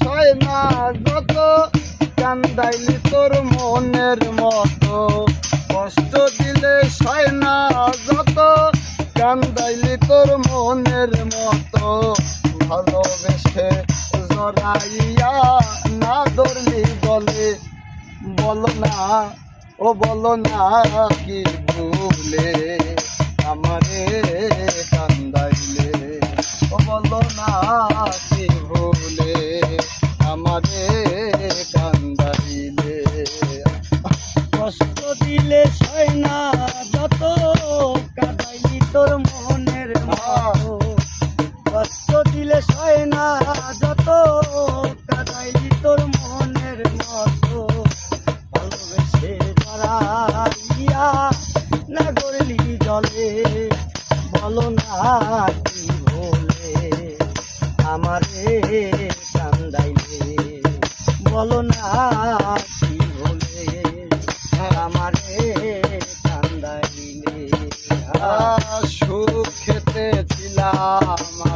সয় না যত কান্দাইলি তোর মনের মতো। কষ্ট দিলে সয় না যত, কান্দাইলি তোর মনের মতো। ভালোবেসে জড়াইয়া না ধরলি বলে, বলো না, ও বলো না কি ভুলে। আমারে কান্দাইলে, ও বলো না কি বলো না কি বলে আমারে কান্দাইলে। বলো না কি বলে আমারে কান্দাইলে। সুখেতে ছিলাম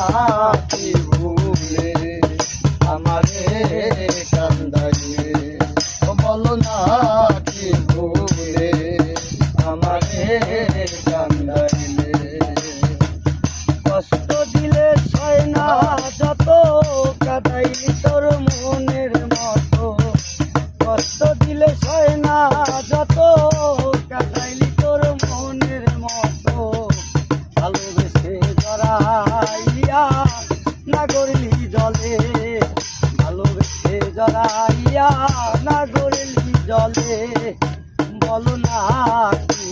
বলো জড়াইয়া না করলি জলে বলো না কি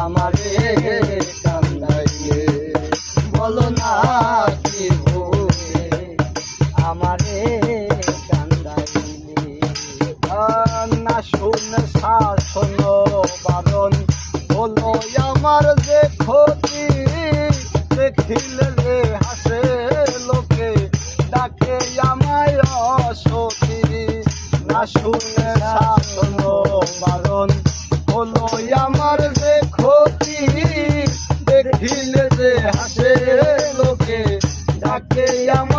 আমারে কান্দাইলে বলো না কি ভুলে আমারে কান্দাইলে না শুন শাসন বারণ শাসন বারণ যে ক্ষতি। দেখিলে যে হাসে লোকে ডাকে আমার